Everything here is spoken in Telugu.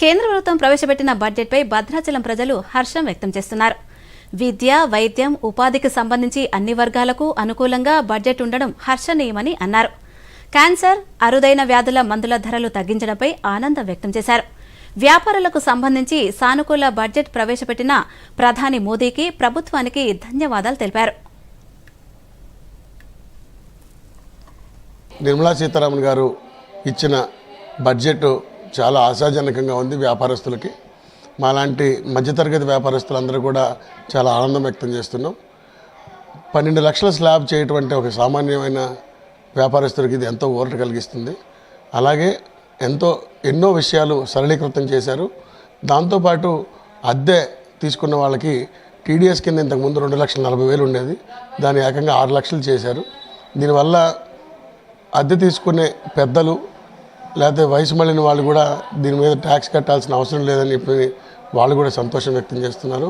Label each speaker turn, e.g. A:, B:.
A: కేంద్ర ప్రభుత్వం ప్రవేశపెట్టిన బడ్జెట్పై భద్రాచలం ప్రజలు హర్షం వ్యక్తం చేస్తున్నారు. విద్య వైద్యం ఉపాధికి సంబంధించి అన్ని వర్గాలకు అనుకూలంగా బడ్జెట్ ఉండడం హర్షణీయమని అన్నారు. క్యాన్సర్ అరుదైన వ్యాధుల మందుల ధరలు తగ్గించడంపై ఆనందం వ్యక్తం చేశారు. వ్యాపారులకు సంబంధించి సానుకూల బడ్జెట్ ప్రవేశపెట్టిన ప్రధాని మోదీకి ప్రభుత్వానికి ధన్యవాదాలు తెలిపారు.
B: నిర్మలా సీతారామన్ గారు ఇచ్చిన బడ్జెట్ చాలా ఆశాజనకంగా ఉంది వ్యాపారస్తులకి. మాలాంటి మధ్యతరగతి వ్యాపారస్తులందరూ కూడా చాలా ఆనందం వ్యక్తం చేస్తున్నాం. పన్నెండు లక్షల స్లాబ్ చేయటం ఒక సామాన్యమైన వ్యాపారస్తుడికి ఇది ఎంతో ఊరట కలిగిస్తుంది. అలాగే ఎంతో ఎన్నో విషయాలు సరళీకృతం చేశారు. దాంతోపాటు అద్దె తీసుకున్న వాళ్ళకి టీడీఎస్ కింద ఇంతకుముందు రెండు లక్షల నలభై వేలు ఉండేది. దాన్ని ఏకంగా ఆరు లక్షలు చేశారు. దీనివల్ల అద్దె తీసుకునే పెద్దలు లేకపోతే వయసు మళ్ళిన వాళ్ళు కూడా దీని మీద ట్యాక్స్ కట్టాల్సిన అవసరం లేదని చెప్పి వాళ్ళు కూడా సంతోషం వ్యక్తం చేస్తున్నారు.